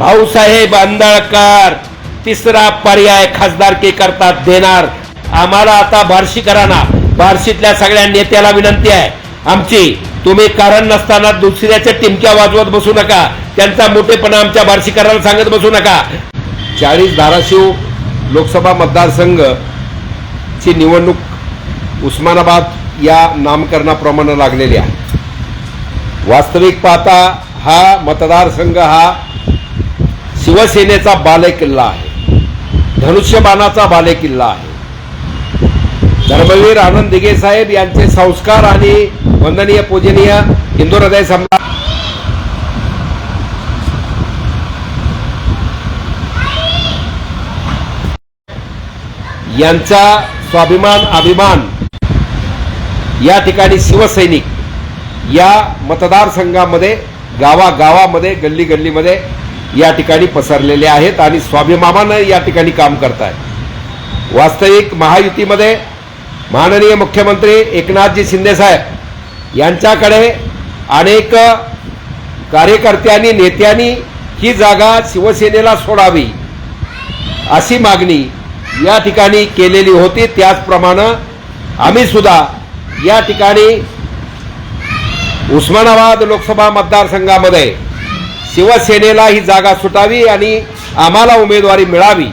भाऊसाहेब आंदळकर तिसरा पर्याय खासदारकी करता देणार. आम्हाला आता बार्शीकरांना बार्शीतल्या सगळ्या नेत्याला विनंती आहे. आमची तुम्ही कारण नसताना दुसऱ्याच्या टिमक्या वाजवत बसू नका. त्यांचा मोठेपणा आमच्या बार्शीकरांना सांगत बसू नका. चाळीस धाराशिव लोकसभा मतदारसंघ ची निवडणूक उस्मानाबाद या नामकरणाप्रमाणे लागलेली आहे. वास्तविक पाहता हा मतदारसंघ हा शिवसेनेचा बालेकिल्ला आहे. धनुष्यबाणाचा बालेकिल्ला आहे. धर्मवीर आनंद दिघे साहेब यांचे संस्कार आणि वंदनीय पूजनीय हिंदू हृदय सम्राट यांचा स्वाभिमान अभिमान या ठिकाणी शिवसैनिक या मतदारसंघामध्ये गावागावामध्ये गल्ली गल्लीमध्ये या ठिकाणी पसरलेले आहेत आणि स्वाभिमानानं या ठिकाणी काम करत आहेत वास्तविक महायुतीमध्ये माननीय मुख्यमंत्री एकनाथजी शिंदेसाहेब यांच्याकडे अनेक कार्यकर्त्यांनी नेत्यांनी ही जागा शिवसेनेला सोडावी अशी मागणी या ठिकाणी केलेली होती. त्याचप्रमाणे आम्ही सुद्धा या ठिकाणी उस्मानाबाद लोकसभा मतदारसंघामध्ये शिवसेनेला ही जागा सुटावी आणि आम्हाला उमेदवारी मिळावी.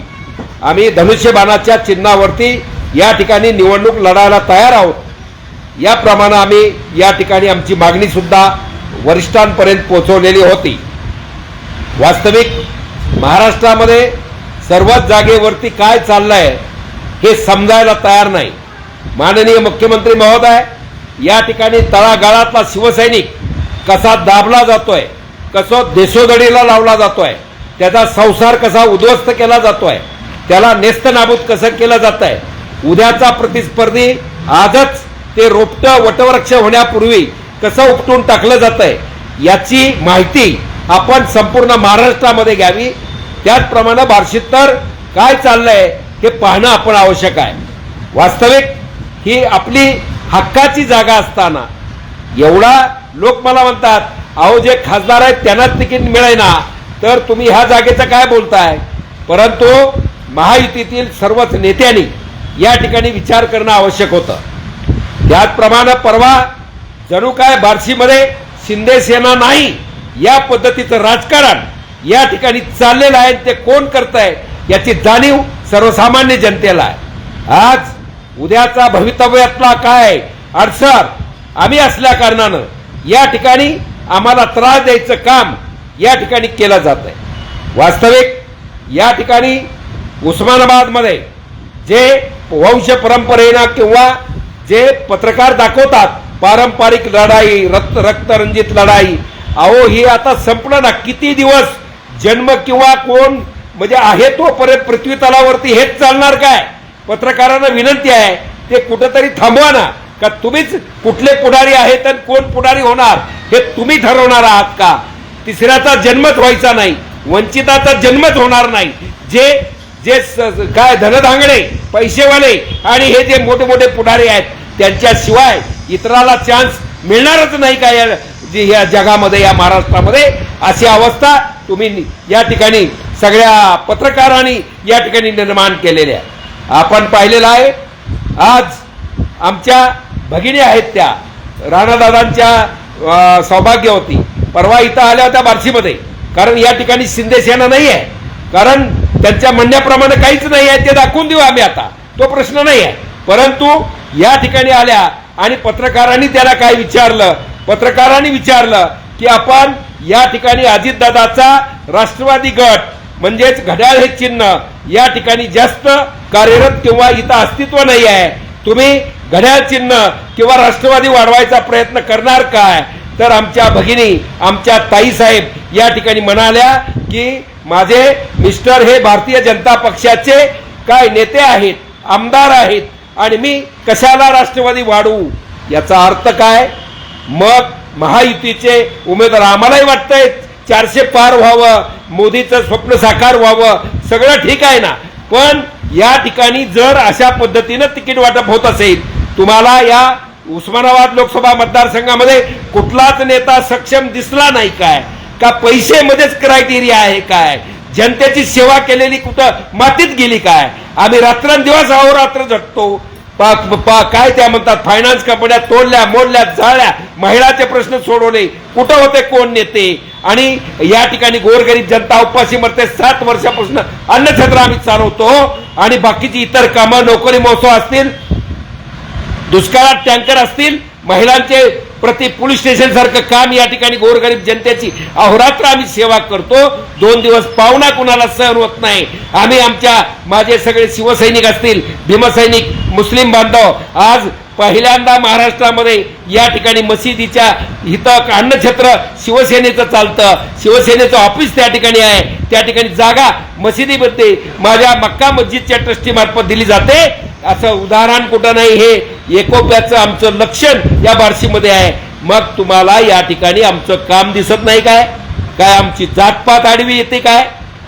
आम्ही धनुष्यबाणाच्या चिन्हावरती या ठिकाणी निवडणूक लढायला तयार आहोत. याप्रमाणे आम्ही या ठिकाणी आमची मागणीसुद्धा वरिष्ठांपर्यंत पोहोचवलेली होती. वास्तविक महाराष्ट्रामध्ये सर्वच जागेवरती काय चाललं आहे हे समजायला तयार नाही. माननीय मुख्यमंत्री महोदय या ठिकाणी तळागाळातला शिवसैनिक कसा दाबला जातोय? कसं देशोदडीला लावला जातो आहे त्याचा संसार कसा उद्ध्वस्त केला जातो आहे त्याला नेस्तनाबूत कसं केलं जात आहे उद्याचा प्रतिस्पर्धी आजच ते रोपटं वटवृक्ष होण्यापूर्वी कसं उपटून टाकलं जात आहे याची माहिती आपण संपूर्ण महाराष्ट्रामध्ये घ्यावी. त्याचप्रमाणे बार्शीत तर काय चाललंय हे पाहणं आपण आवश्यक आहे. वास्तविक ही आपली हक्काची जागा असताना एवढा लोक मला म्हणतात अहो जे खासदार आहेत त्यांनाच तिकीट मिळेना. तर तुम्ही ह्या जागेचं काय बोलताय? परंतु महायुतीतील सर्वच नेत्यांनी या ठिकाणी विचार करणं आवश्यक होतं. त्याचप्रमाणे परवा जणू काय बार्शीमध्ये शिंदे सेना नाही या पद्धतीचं राजकारण या ठिकाणी चाललेलं आहे ते कोण करत आहे याची जाणीव सर्वसामान्य जनतेला आहे. आज उद्याचा भवितव्यातला काय अडसर आम्ही असल्या कारणानं या ठिकाणी आम्हाला त्रास द्यायचं काम या ठिकाणी केलं जात आहे. वास्तविक या ठिकाणी उस्मानाबादमध्ये जे वंश परंपरेनं किंवा जे पत्रकार दाखवतात पारंपरिक लढाई रक्त रक्तरंजित लढाई अहो ही आता संपलं ना. किती दिवस जन्म किंवा कोण म्हणजे आहे तोपर्यंत पृथ्वी तलावरती हेच चालणार काय? पत्रकारांना विनंती आहे ते कुठंतरी थांबवा ना. का तुम्हीच कुठले पुढारी आहेत आणि कोण पुढारी होणार? हे तुम्ही ठरवणार आहात का? तिसऱ्याचा जन्मच व्हायचा नाही वंचिताचा जन्मच होणार नाही. जे जे काय धनधांगडे पैसेवाले आणि हे जे मोठे मोठे पुढारी आहेत त्यांच्याशिवाय इतराला चान्स मिळणारच नाही का या या जगामध्ये या महाराष्ट्रामध्ये? अशी अवस्था तुम्ही या ठिकाणी सगळ्या पत्रकारांनी या ठिकाणी निर्माण केलेल्या आपण पाहिलेलं आहे आज आमच्या भगिनी आहेत त्या. राणादादांच्या सौभाग्य होती. परवा इथं आल्या होत्या बार्शीमध्ये. कारण या ठिकाणी शिंदे सेना नाही आहे कारण त्यांच्या म्हणण्याप्रमाणे काहीच नाही आहे ते दाखवून देऊ आम्ही आता. तो प्रश्न नाही आहे परंतु या ठिकाणी आल्या आणि पत्रकारांनी त्याला काय विचारलं? पत्रकारांनी विचारलं की आपण या ठिकाणी अजितदादाचा राष्ट्रवादी गट म्हणजेच घड्याळ हे चिन्ह या ठिकाणी जास्त कार्यरत किंवा इथं अस्तित्व नाही आहे तुम्ही घड्याळ चिन्ह किंवा राष्ट्रवादी वाढवायचा प्रयत्न करणार काय? तर आमच्या भगिनी आमच्या ताईसाहेब या ठिकाणी म्हणाल्या की माझे मिस्टर हे भारतीय जनता पक्षाचे काय नेते आहेत आमदार आहेत आणि मी कशाला राष्ट्रवादी वाढवू? याचा अर्थ काय? मग महायुतीचे उमेदवार आम्हालाही वाटतंय चारशे पार व्हावं मोदीचं स्वप्न साकार व्हावं सगळं ठीक आहे ना? पण या ठिकाणी जर अशा पद्धतीनं तिकीट वाटप होत असेल तुम्हाला या उस्मानाबाद लोकसभा मतदारसंघामध्ये कुठलाच नेता सक्षम दिसला नाही काय? का पैसेमध्येच क्रायटेरिया आहे काय? जनतेची सेवा केलेली कुठं मातीत गेली काय? आम्ही रात्रंदिवस अहोरात्र झटतो पा- पा- काय त्या म्हणतात फायनान्स कंपन्या तोडल्या मोडल्या जाळल्या महिलाचे प्रश्न सोडवले. कुठं होते कोण नेते? आणि या ठिकाणी गोरगरीब जनता उपाशी मरते सात वर्षापासून अन्नछत्र आम्ही चालवतो. आणि बाकीची इतर कामं नोकरी महोत्सव असतील दुष्काळात टँकर असतील महिलांचे प्रति पोलीस स्टेशन सारखं काम या ठिकाणी गोरगरीब जनतेची अहोरात्र आम्ही सेवा करतो. दोन दिवस पाहुणा कुणाला सहन होत नाही. आम्ही आमच्या माझे सगळे शिवसैनिक असतील भीमसैनिक मुस्लिम बांधव आज पहिल्यांदा महाराष्ट्रामध्ये या ठिकाणी मशिदीच्या हितक अन्नक्षेत्र शिवसेनेचं चालतं. शिवसेनेचं ऑफिस त्या ठिकाणी आहे. त्या ठिकाणी जागा मशिदीमध्ये माझ्या मक्का मस्जिदच्या ट्रस्टी मार्फत दिली जाते. असं उदाहरण कुठं नाही हे एकोप्याचं आमचं लक्षण या बार्शीमध्ये आहे. मग तुम्हाला या ठिकाणी आमचं काम दिसत नाही काय? काय आमची जातपात आडवी येते काय?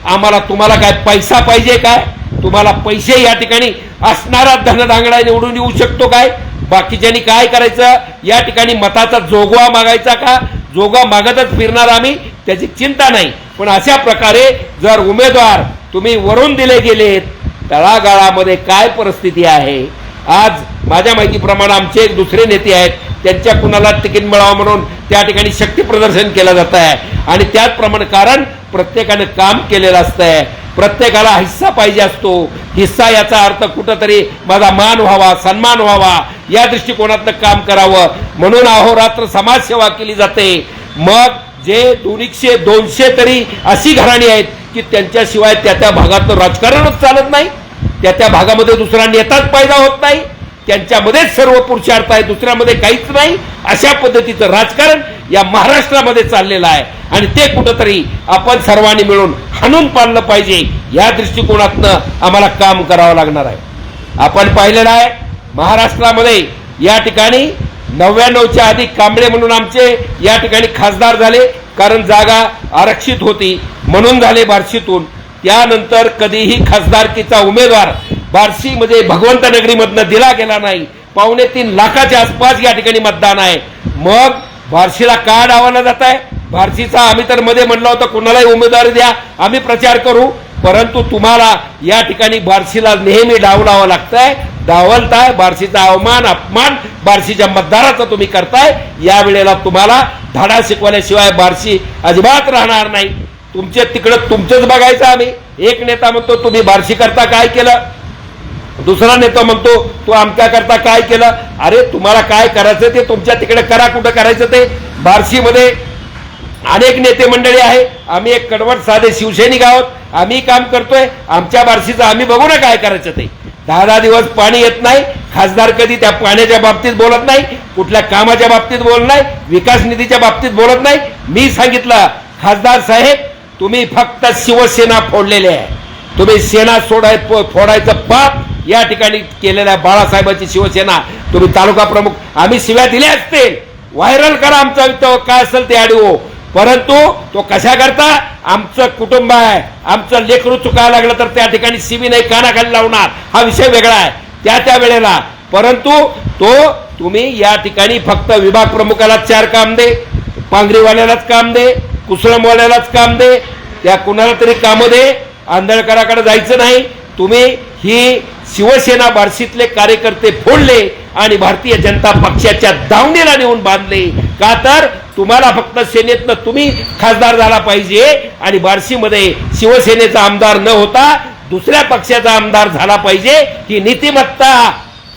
आम्हाला तुम्हाला काय पैसा पाहिजे काय? तुम्हाला पैसे या ठिकाणी असणारा धनदांगडा निवडून येऊ शकतो काय? बाकीच्यांनी काय करायचं? या ठिकाणी मताचा जोगवा मागायचा का? जोगवा मागतच फिरणार आम्ही त्याची चिंता नाही. पण अशा प्रकारे जर उमेदवार तुम्ही वरून दिले गेलेत तळागाळामध्ये काय परिस्थिती आहे? आज माझ्या माहितीप्रमाणे आमचे एक दुसरे नेते आहेत त्यांच्या कुणाला तिकीट मिळावं म्हणून त्या ठिकाणी शक्ती प्रदर्शन केलं जात आहे. आणि त्याचप्रमाणे कारण प्रत्येकानं काम केलेलं असतंय. प्रत्येकाला हिस्सा पाहिजे असतो. हिस्सा याचा अर्थ कुठंतरी माझा मान व्हावा सन्मान व्हावा या दृष्टिकोनातनं काम करावं. म्हणून अहोरात्र समाजसेवा केली जाते. मग जे दोनशे दोनशे तरी अशी घराणी आहेत की त्यांच्याशिवाय त्या त्या भागातलं राजकारणच चालत नाही. त्या त्या भागामध्ये दुसरा नेताच पैदा होत नाही. त्यांच्यामध्येच सर्व पुरुषार्थ आहे दुसऱ्यामध्ये काहीच नाही. अशा पद्धतीचं राजकारण या महाराष्ट्रामध्ये चाललेलं आहे. आणि ते कुठंतरी आपण सर्वांनी मिळून हाणून पाडलं पाहिजे या दृष्टिकोनातनं आम्हाला काम करावं लागणार आहे. आपण पाहिलेलं आहे महाराष्ट्रामध्ये या ठिकाणी नव्याण्णवच्या आधी कांबळे म्हणून आमचे या ठिकाणी खासदार झाले कारण जागा आरक्षित होती. म्हणून झाले बार्शीतून. त्यानंतर कधीही खासदारकीचा उमेदवार बार्शीमध्ये भगवंत नगरीमधनं दिला गेला नाही. पावणे तीन लाखाच्या आसपास या ठिकाणी मतदान आहे. मग बार्शीला का डावलं जात आहे? बार्शीचा आम्ही तर मध्ये म्हणलं होतं कुणालाही उमेदवारी द्या आम्ही प्रचार करू. परंतु तुम्हाला या ठिकाणी बार्शीला नेहमी डाव लावा लागतंय. डावलताय बार्शीचा अवमान अपमान बार्शीच्या मतदाराचा तुम्ही करताय. या वेळेला तुम्हाला धडा शिकवल्याशिवाय बार्शी अजिबात राहणार नाही. तुमचे तिकडं तुमचंच बघायचं आम्ही. एक नेता म्हणतो तुम्ही बार्शी करता काय केलं? दुसरा नेता म्हणतो तू आमच्या करता काय केलं? अरे तुम्हाला काय करायचं ते तुमच्या तिकडे करा कुठं करायचं ते. बार्शीमध्ये अनेक नेते मंडळी आहे. आम्ही एक कडवट साधे शिवसैनिक आहोत. आम्ही काम करतोय. आमच्या बार्शीचं आम्ही बघू ना काय करायचं ते. दहा दहा दिवस पाणी येत नाही. खासदार कधी त्या पाण्याच्या बाबतीत बोलत नाही. कुठल्या कामाच्या बाबतीत बोलत नाही. विकास निधीच्या बाबतीत बोलत नाही. मी सांगितलं खासदार साहेब तुम्ही फक्त शिवसेना फोडलेली आहे. तुम्ही सेना सोडाय फोडायचं पाप या ठिकाणी केलेल्या बाळासाहेबांची शिवसेना. तुम्ही तालुका प्रमुख आम्ही शिव्या दिल्या असतील. व्हायरल करा आमचा काय असेल ते ऑडिओ परंतु तो कशा करता? आमचं कुटुंब आहे. आमचं लेकरू चुकायला लागलं तर त्या ठिकाणी शिवी नाही कानाखाली लावणार. हा विषय वेगळा आहे. त्या त्या वेळेला. परंतु तो तुम्ही या ठिकाणी फक्त विभाग प्रमुखाला चार काम दे. पांगरीवाल्यालाच काम दे. कुसळमवाल्यालाच काम दे त्या कुणाला तरी काम दे आंधळकराकडे जायचं नाही. तुम्ही ही शिवसेना बार्शीतले कार्यकर्ते फोडले आणि भारतीय जनता पक्षाच्या दावणीला नेऊन बांधले. का तर तुम्हाला फक्त सेनेतनं तुम्ही खासदार झाला पाहिजे आणि बार्शीमध्ये शिवसेनेचा आमदार न होता दुसऱ्या पक्षाचा आमदार झाला पाहिजे ही नीतिमत्ता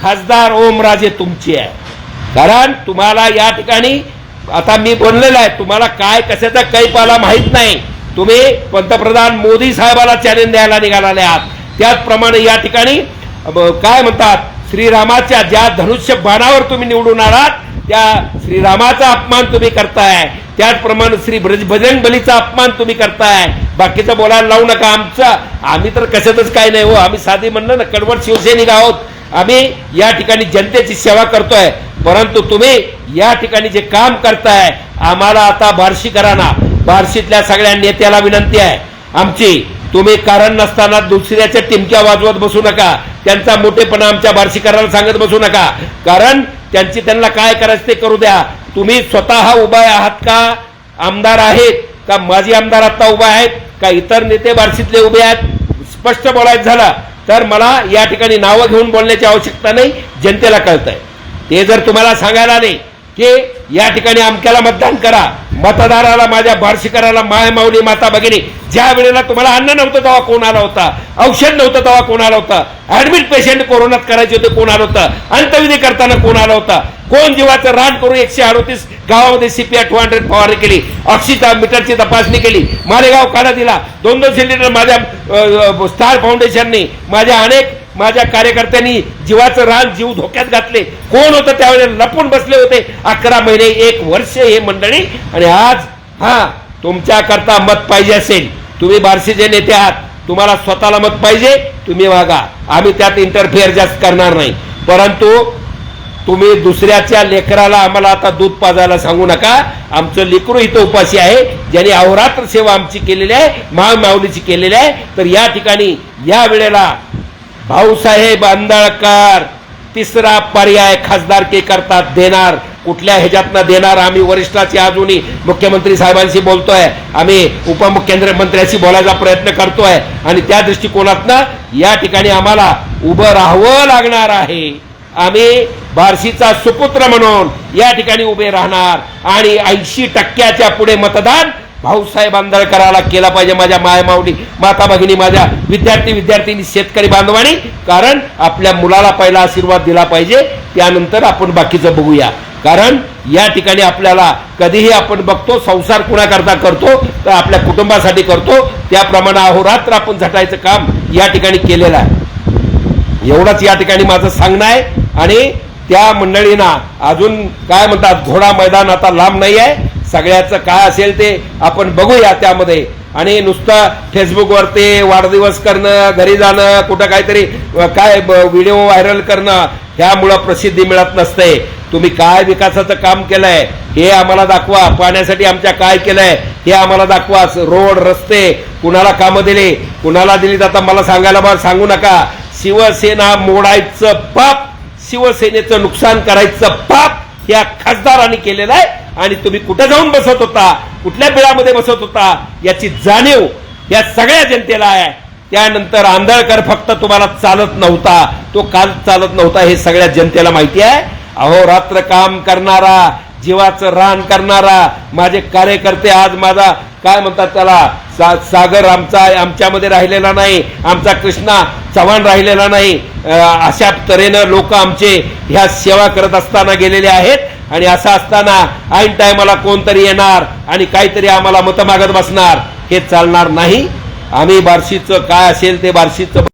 खासदार ओमराजे तुमची आहे. कारण तुम्हाला या ठिकाणी आता मी बोललेलो आहे तुम्हाला काय कशाचा कैपाला माहीत नाही. तुम्ही पंतप्रधान मोदी साहेबाला चॅलेंज द्यायला निघालेले आहात. त्याचप्रमाणे या ठिकाणी काय म्हणतात श्रीरामाच्या ज्या धनुष्य बाणावर तुम्ही निवडून आलात त्या श्रीरामाचा अपमान तुम्ही करताय. त्याचप्रमाणे श्री ब्रज भजन बलीचा अपमान तुम्ही करताय. बाकीचं बोलायला लावू नका आमचा. आम्ही तर कशातच काय नाही हो. आम्ही साधी म्हणलं ना कडवट शिवसैनिक आहोत. आम्ही या ठिकाणी जनतेची सेवा करतोय. परंतु तुम्ही या ठिकाणी जे काम करताय आम्हाला आता बार्शीकरांना बार्शीतल्या सगळ्या नेत्याला विनंती आहे. आमची तुम्ही कारण नसताना दुसऱ्याच्या टिमक्या वाजवत बसू नका. त्यांचा मोठेपणा आमच्या बार्शीकरांना सांगत बसू नका. कारण त्यांची त्यांना काय करायचं ते करू द्या. तुम्ही स्वतः उभा आहात का? आमदार आहेत का? माजी आमदार आता उभा आहेत का? इतर नेते बार्शीतले उभे आहेत? स्पष्ट बोलायचं झालं तर मला या ठिकाणी नावं घेऊन बोलण्याची आवश्यकता नाही. जनतेला कळतंय. ते जर तुम्हाला सांगायला नाही की या ठिकाणी अमक्याला मतदान करा मतदाराला माझ्या बार्शीकराला माय माऊली माता भगिनी ज्या वेळेला तुम्हाला अन्न नव्हतं तेव्हा कोण आला होता औषध नव्हतं तेव्हा कोण आला होता ऍडमिट पेशंट कोरोनात करायचे होते कोण आलं होतं अंतविधी करताना कोण आला होता कोण जीवाचं रान करून एकशे अडोतीस गावामध्ये सीपीआर टू हंड्रेड फवारणी केली ऑक्सिजन मीटरची तपासणी केली मालेगाव काढा दिला दोन दोन सिलेंडर माझ्या स्टार फाउंडेशनने माझ्या अनेक माझ्या कार्यकर्त्यांनी जीवाचं रान जीव धोक्यात घातले. कोण होतं त्यावेळेस लपून बसले होते. अकरा महिने एक वर्ष हे मंडळी. आणि आज हा तुमच्याकरता मत पाहिजे असेल. तुम्ही बार्शीचे नेते आहात. तुम्हाला स्वतःला मत पाहिजे तुम्ही वागा. आम्ही त्यात इंटरफेअर जास्त करणार नाही. परंतु तुम्ही दुसऱ्याच्या लेकराला आम्हाला आता दूध पाजायला सांगू नका. आमचं लेकरू इथं उपाशी आहे. ज्याने अहोरात्र सेवा आमची केलेली आहे महामाऊलीची केलेली आहे. तर या ठिकाणी या वेळेला भाऊसाहेब आंदळकर तिसरा पर्याय खासदारकी करतात देणार कुठल्या ह्याच्यातनं देणार आम्ही वरिष्ठाची अजूनही मुख्यमंत्री साहेबांशी बोलतोय. आम्ही उपमुख्यमंत्र्यांशी बोलायचा प्रयत्न करतोय आणि त्या दृष्टिकोनातनं या ठिकाणी आम्हाला उभं राहावं लागणार आहे. आम्ही बार्शीचा सुपुत्र म्हणून या ठिकाणी उभे राहणार आणि ऐंशी टक्क्याच्या पुढे मतदान भाऊसाहेब आंदळकराला केला पाहिजे माझ्या मायमाऊली माता भगिनी माझ्या विद्यार्थी विद्यार्थिनी शेतकरी बांधवानी. कारण आपल्या मुलाला पहिला आशीर्वाद दिला पाहिजे त्यानंतर आपण बाकीचं बघूया. कारण या ठिकाणी आपल्याला कधीही आपण बघतो संसार कुणाकरता करतो तर आपल्या कुटुंबासाठी करतो. त्याप्रमाणे अहोरात्र आपण झटायचं काम या ठिकाणी केलेलं आहे. एवढंच या ठिकाणी माझं सांगणं आहे. आणि त्या मंडळींना अजून काय म्हणतात घोडा मैदान आता लांब नाही आहे. सगळ्याचं काय असेल ते आपण बघूया त्यामध्ये. आणि नुसतं फेसबुकवर ते वाढदिवस करणं घरी जाणं कुठं काहीतरी काय व्हिडिओ व्हायरल करणं ह्यामुळं प्रसिद्धी मिळत नसते. तुम्ही काय विकासाचं काम केलंय हे आम्हाला दाखवा. पाण्यासाठी आमच्या काय केलंय हे आम्हाला दाखवा. रोड रस्ते कुणाला कामं दिली कुणाला दिली आता मला सांगायला बा सांगू नका. शिवसेना मोडायचं पाप शिवसेनेचं नुकसान करायचं पाप या खासदारांनी केलेलं आहे. आणि तुम्ही कुठं जाऊन बसत होता कुठल्या बिळामध्ये बसत होता याची जाणीव या सगळ्या जनतेला आहे. त्यानंतर आंधळकर फक्त तुम्हाला चालत नव्हता. तो काल चालत नव्हता हे सगळ्या जनतेला माहिती आहे. अहो रात्र काम करणारा जीवाचं रान करणारा माझे कार्यकर्ते आज माझा काय म्हणतात त्याला सा, सागर आमचा आमच्यामध्ये राहिलेला नाही आमचा कृष्णा चव्हाण राहिलेला नाही. अशा तऱ्हेनं लोक आमचे ह्या सेवा करत असताना गेलेले आहेत. आणि असं असताना ऐन टायमाला कोणतरी येणार आणि काहीतरी आम्हाला मतं मागत बसणार हे चालणार नाही. आम्ही बार्शीचं काय असेल ते बार्शीचं